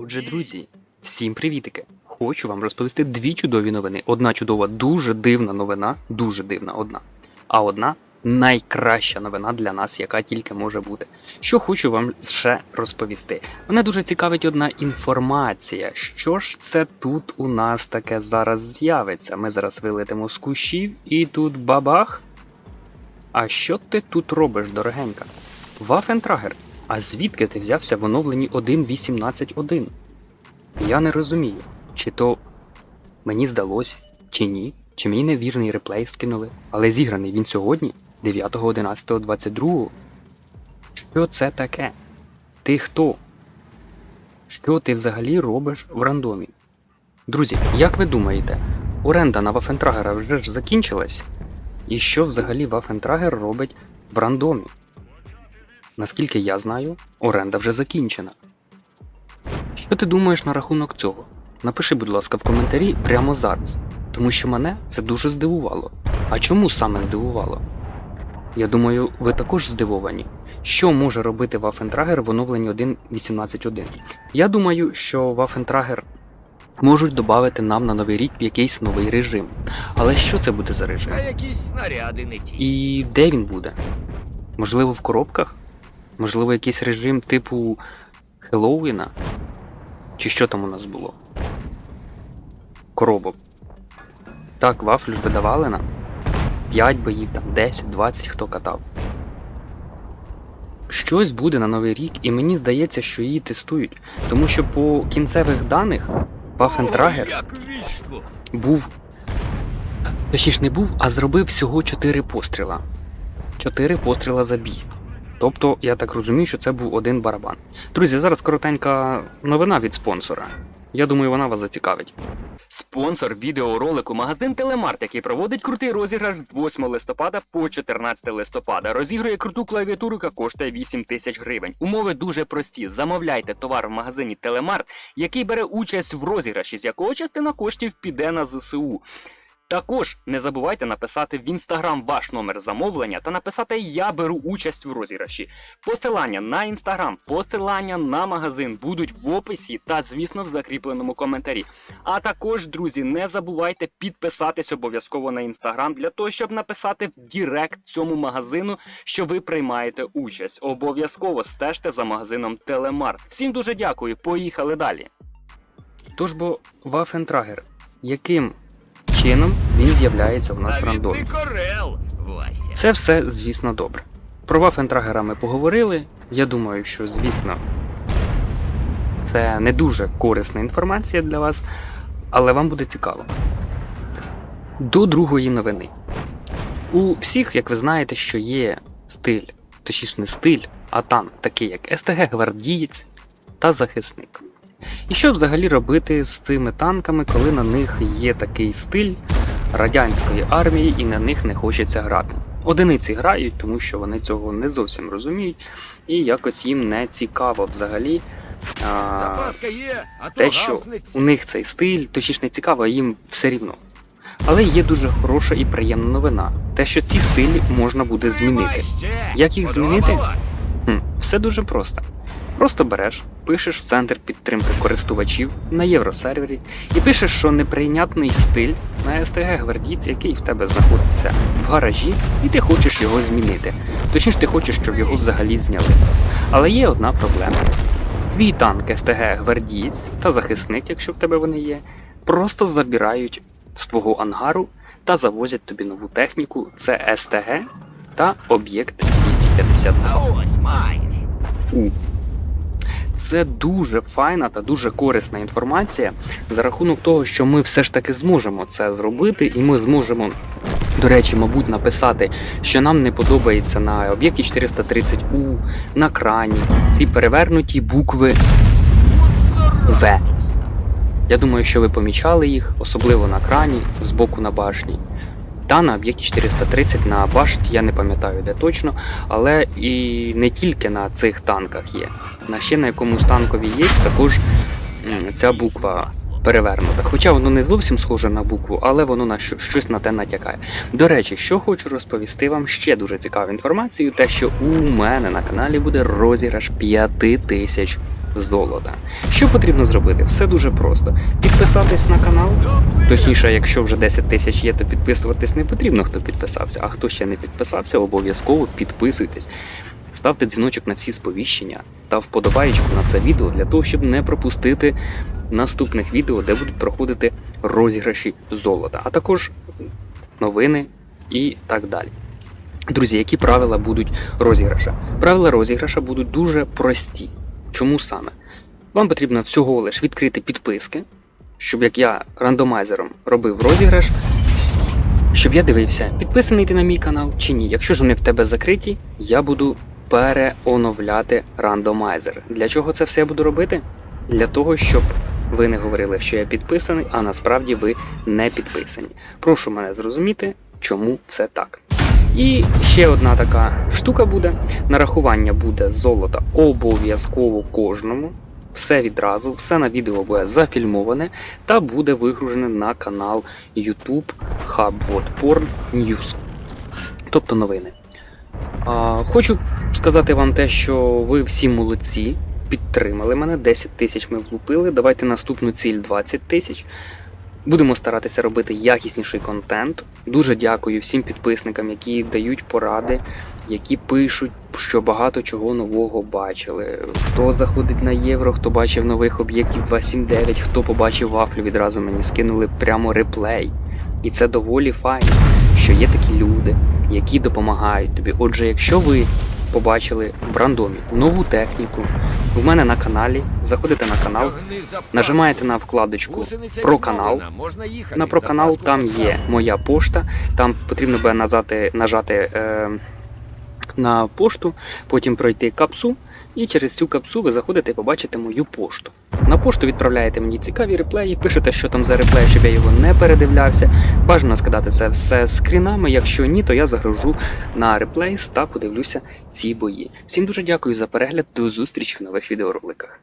Отже, друзі, всім привітики! Хочу вам розповісти дві чудові новини. Одна чудова, дуже дивна новина, дуже дивна одна. А одна найкраща новина для нас, яка тільки може бути. Що хочу вам ще розповісти. Мене дуже цікавить одна інформація. Що ж це тут у нас таке зараз з'явиться? Ми зараз вилетимо з кущів і тут бабах. А що ти тут робиш, дорогенька? Вафентрагер, а звідки ти взявся в оновленні 1.18.1? Я не розумію, чи то мені здалось, чи ні, чи мені невірний реплей скинули, але зіграний він сьогодні, 9.11.22. Що це таке? Ти хто? Що ти взагалі робиш в рандомі? Друзі, як ви думаєте, оренда на Вафентрагера вже ж закінчилась? І що взагалі Вафентрагер робить в рандомі? Наскільки я знаю, оренда вже закінчена. Що ти думаєш на рахунок цього? Напиши, будь ласка, в коментарі прямо зараз, тому що мене це дуже здивувало. А чому саме здивувало? Я думаю, ви також здивовані. Що може робити Waffentrager в оновленні 1.18.1? Я думаю, що Waffentrager можуть додати нам на новий рік якийсь новий режим. Але що це буде за режим? А якісь снаряди не ті. І де він буде? Можливо, в коробках? Можливо, якийсь режим типу Хеллоуіна? Чи що там у нас було? Коробок. Так, вафлю ж видавали нам. 5 боїв, там 10, 20 хто катав. Щось буде на новий рік, і мені здається, що її тестують. Тому що по кінцевих даних вічно! був. Точніше, не був, а зробив всього 4 постріла. 4 постріла за бій. Тобто, я так розумію, що це був один барабан. Друзі, зараз коротенька новина від спонсора. Я думаю, вона вас зацікавить. Спонсор відеоролику магазин Телемарт, який проводить крутий розіграш 8 листопада по 14 листопада. Розігрує круту клавіатуру, яка коштує 8 тисяч гривень. Умови дуже прості. Замовляйте товар в магазині Телемарт, який бере участь в розіграші, з якого частина коштів піде на ЗСУ. Також не забувайте написати в інстаграм ваш номер замовлення та написати Я беру участь в розіграші. Посилання на інстаграм, посилання на магазин будуть в описі та, звісно, в закріпленому коментарі. А також, друзі, не забувайте підписатись обов'язково на інстаграм для того, щоб написати в Дірект цьому магазину, що ви приймаєте участь. Обов'язково стежте за магазином Телемарт. Всім дуже дякую. Поїхали далі. Тож бо Вафентрагер, яким чином він з'являється в нас в рандомі? Це все, звісно, добре. Про Вафентрагера ми поговорили. Я думаю, що, звісно, це не дуже корисна інформація для вас, але вам буде цікаво. До другої новини. У всіх, як ви знаєте, що є стиль, точніше не стиль, а танк, такий як СТГ Гвардієць та захисник. І що взагалі робити з цими танками, коли на них є такий стиль радянської армії і на них не хочеться грати? Одиниці грають, тому що вони цього не зовсім розуміють, і якось їм не цікаво взагалі. А, є, а те, що у них цей стиль, точніше не цікаво, а їм все рівно. Але є дуже хороша і приємна новина. Те, що ці стилі можна буде змінити. Як їх змінити? Хм, все дуже просто. Просто береш, пишеш в центр підтримки користувачів на євросервері і пишеш, що неприйнятний стиль на СТГ гвардійці, який в тебе знаходиться в гаражі, і ти хочеш його змінити. Точніше, ти хочеш, щоб його взагалі зняли. Але є одна проблема. Твій танк СТГ гвардієць та захисник, якщо в тебе вони є, просто забирають з твого ангару та завозять тобі нову техніку. Це СТГ та об'єкт 252. Ось маєш. У. Це дуже файна та дуже корисна інформація за рахунок того, що ми все ж таки зможемо це зробити, і ми зможемо, до речі, мабуть, написати, що нам не подобається на об'єкті 430У, на крані, ці перевернуті букви В. Я думаю, що ви помічали їх, особливо на крані, збоку на башні. Та на об'єкті 430 на башті, я не пам'ятаю де точно, але і не тільки на цих танках є. На ще на якомусь танкові є також ця буква перевернута. Хоча воно не зовсім схоже на букву, але воно на що- щось на те натякає. До речі, що хочу розповісти вам ще дуже цікаву інформацію, те, що у мене на каналі буде розіграш 5000 золота. Що потрібно зробити? Все дуже просто. Підписатись на канал. Точніше, якщо вже 10 тисяч є, то підписуватись не потрібно, хто підписався. А хто ще не підписався, обов'язково підписуйтесь. Ставте дзвіночок на всі сповіщення та вподобаєчку на це відео для того, щоб не пропустити наступних відео, де будуть проходити розіграші золота, а також новини і так далі. Друзі, які правила будуть розіграша? Правила розіграша будуть дуже прості. Чому саме? Вам потрібно всього лиш відкрити підписки, щоб як я рандомайзером робив розіграш, щоб я дивився, підписаний ти на мій канал чи ні. Якщо ж вони в тебе закриті, я буду переоновляти рандомайзер. Для чого це все я буду робити? Для того, щоб ви не говорили, що я підписаний, а насправді ви не підписані. Прошу мене зрозуміти, чому це так. І ще одна така штука буде: нарахування буде золота обов'язково кожному. Все відразу, все на відео буде зафільмоване та буде вигружене на канал YouTube Hub Porn News. Тобто новини. А, хочу сказати вам те, що ви всі молодці, підтримали мене. 10 тисяч ми влупили. Давайте наступну ціль 20 тисяч. Будемо старатися робити якісніший контент. Дуже дякую всім підписникам, які дають поради, які пишуть, що багато чого нового бачили. Хто заходить на євро, хто бачив нових об'єктів 279, хто побачив вафлю, відразу мені скинули прямо реплей. І це доволі файно, що є такі люди, які допомагають тобі. Отже, якщо ви побачили в рандомі нову техніку, в мене на каналі, заходите на канал, нажимаєте на вкладочку про канал. На про канал там є моя пошта. Там потрібно буде нажати, нажати е, на пошту, потім пройти капсу, і через цю капсу ви заходите і побачите мою пошту. На пошту відправляєте мені цікаві реплеї, пишете, що там за реплей, щоб я його не передивлявся. Бажано скидати це все скрінами. Якщо ні, то я загружу на реплейс та подивлюся ці бої. Всім дуже дякую за перегляд. До зустрічі в нових відеороликах.